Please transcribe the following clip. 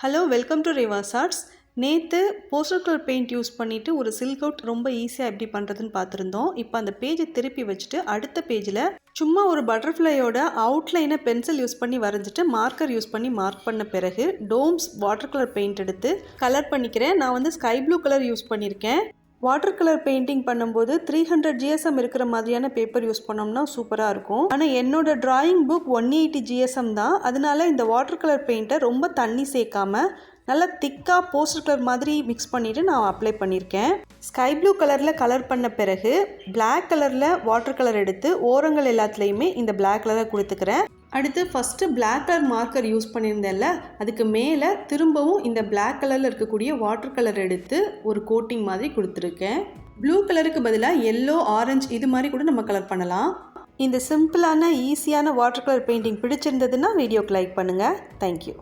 Hello welcome to Reva's arts நேற்று poster colour paint use பண்ணிவிட்டு ஒரு சில்க் அவுட் ரொம்ப ஈஸியாக எப்படி பண்ணுறதுன்னு பார்த்துருந்தோம். இப்போ அந்த பேஜை திருப்பி வச்சுட்டு அடுத்த பேஜில் சும்மா ஒரு பட்டர்ஃப்ளையோட அவுட்லைனை பென்சில் யூஸ் பண்ணி வரைஞ்சிட்டு மார்க்கர் யூஸ் பண்ணி மார்க் பண்ண பிறகு டோம்ஸ் வாட்டர் கலர் பெயிண்ட் எடுத்து கலர் பண்ணிக்கிறேன். நான் வந்து ஸ்கை ப்ளூ கலர் யூஸ் பண்ணியிருக்கேன். வாட்டர் கலர் பெயிண்டிங் பண்ணும்போது த்ரீ ஹண்ட்ரட் ஜிஎஸ்எம் இருக்கிற மாதிரியான பேப்பர் யூஸ் பண்ணோம்னா சூப்பராக இருக்கும். ஆனால் என்னோட drawing book one eighty GSM தான். அதனால இந்த வாட்டர் கலர் பெயிண்ட்டை ரொம்ப தண்ணி சேர்க்காம நல்லா திக்காக போஸ்டர் கலர் மாதிரி மிக்ஸ் பண்ணிவிட்டு நான் அப்ளை பண்ணியிருக்கேன் ஸ்கை ப்ளூ கலரில் கலர் பண்ண பிறகு பிளாக் கலரில் வாட்டர் கலர் எடுத்து ஓரங்கள் எல்லாத்துலேயுமே இந்த பிளாக் கலரை கொடுத்துக்கிறேன். அடுத்து first black colour marker use பண்ணியிருந்தேன்ல அதுக்கு மேலே திரும்பவும் இந்த பிளாக் கலரில் இருக்கக்கூடிய வாட்டர் கலர் எடுத்து ஒரு கோட்டிங் மாதிரி கொடுத்துருக்கேன். ப்ளூ கலருக்கு பதிலாக எல்லோ ஆரஞ்சு இது மாதிரி கூட நம்ம கலர் பண்ணலாம். இந்த சிம்பிளான ஈஸியான வாட்டர் கலர் பெயிண்டிங் பிடிச்சிருந்ததுன்னா வீடியோக்கு லைக் பண்ணுங்கள் தேங்க்யூ